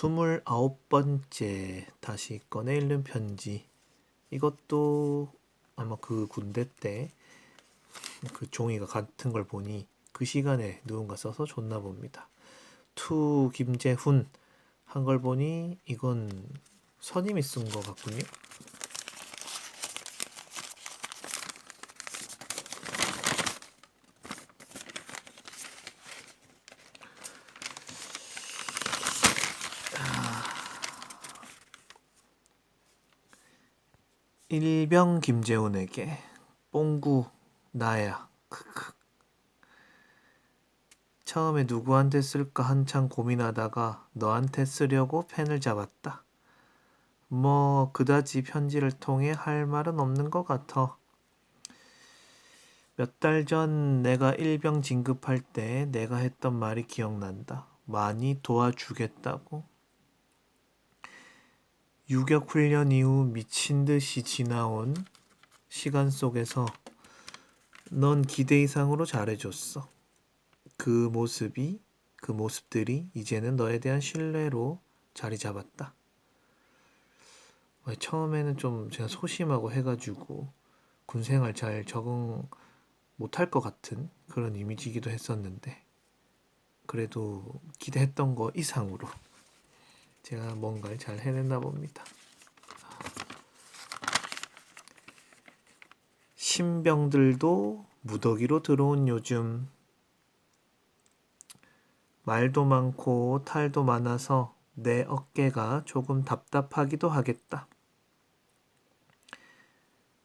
스물아홉 번째 다시 꺼내 읽는 편지. 이것도 아마 그 군대 때 그 종이가 같은 걸 보니 그 시간에 누군가 써서 줬나 봅니다. 투 김재훈 한 걸 보니 이건 선임이 쓴 것 같군요. 일병 김재훈에게 뽕구 나야 크크 처음에 누구한테 쓸까 한참 고민하다가 너한테 쓰려고 펜을 잡았다. 뭐 그다지 편지를 통해 할 말은 없는 것 같아. 몇 달 전 내가 일병 진급할 때 내가 했던 말이 기억난다. 많이 도와주겠다고. 유격 훈련 이후 미친 듯이 지나온 시간 속에서 넌 기대 이상으로 잘해줬어. 그 모습이, 그 모습들이 이제는 너에 대한 신뢰로 자리 잡았다. 왜 처음에는 좀 제가 소심하고 해가지고 군 생활 잘 적응 못할 것 같은 그런 이미지이기도 했었는데 그래도 기대했던 거 이상으로 제가 뭔가를 잘 해냈나 봅니다. 신병들도 무더기로 들어온 요즘 말도 많고 탈도 많아서 내 어깨가 조금 답답하기도 하겠다.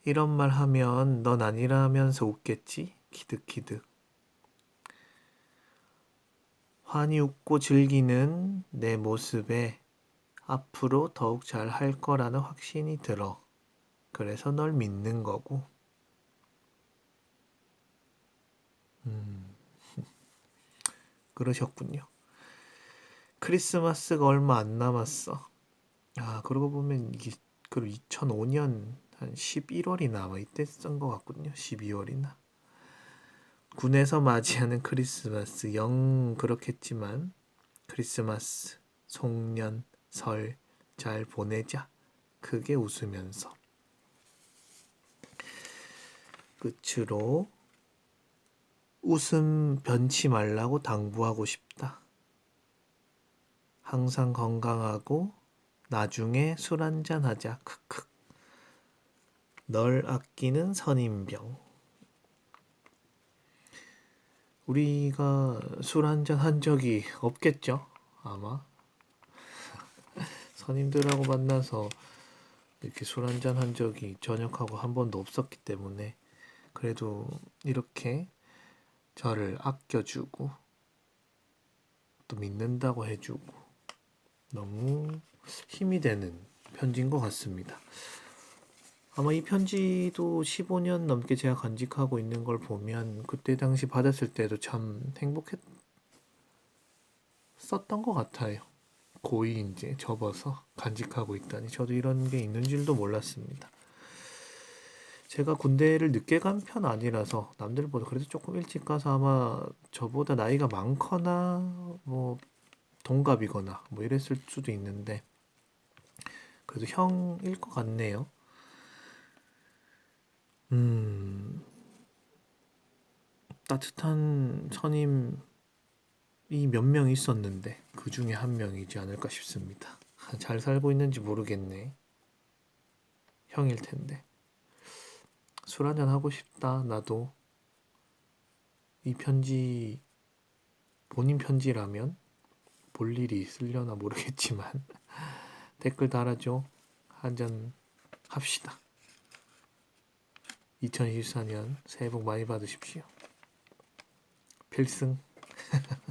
이런 말 하면 넌 아니라 하면서 웃겠지? 기득기득. 환히 웃고 즐기는 내 모습에 앞으로 더욱 잘 할 거라는 확신이 들어. 그래서 널 믿는 거고. 음, 그러셨군요. 크리스마스가 얼마 안 남았어. 아, 그러고 보면 이게 그리고 2005년 한 11월이나 아마 이때 쓴 것 같군요. 12월이나. 군에서 맞이하는 크리스마스 영 그렇겠지만 크리스마스, 송년, 설 잘 보내자. 크게 웃으면서. 끝으로 웃음 변치 말라고 당부하고 싶다. 항상 건강하고 나중에 술 한잔 하자. 크크. 널 아끼는 선임병. 우리가 술 한잔 한 적이 없겠죠? 아마. 선임들하고 만나서 이렇게 술 한잔 한 적이 저녁하고 한 번도 없었기 때문에 그래도 이렇게 저를 아껴주고 또 믿는다고 해주고 너무 힘이 되는 편지인 것 같습니다. 아마 이 편지도 15년 넘게 제가 간직하고 있는 걸 보면 그때 당시 받았을 때도 참 행복했었던 것 같아요. 고이 이제 접어서 간직하고 있다니 저도 이런 게 있는 줄도 몰랐습니다. 제가 군대를 늦게 간 편 아니라서 남들보다 그래도 조금 일찍 가서 아마 저보다 나이가 많거나 뭐 동갑이거나 뭐 이랬을 수도 있는데 그래도 형일 것 같네요. 음, 따뜻한 선임이 몇 명 있었는데 그 중에 한 명이지 않을까 싶습니다. 잘 살고 있는지 모르겠네. 형일 텐데. 술 한잔 하고 싶다, 나도. 이 편지, 본인 편지라면 볼 일이 있으려나 모르겠지만 댓글 달아줘. 한잔 합시다. 2024년 새해 복 많이 받으십시오. 필승.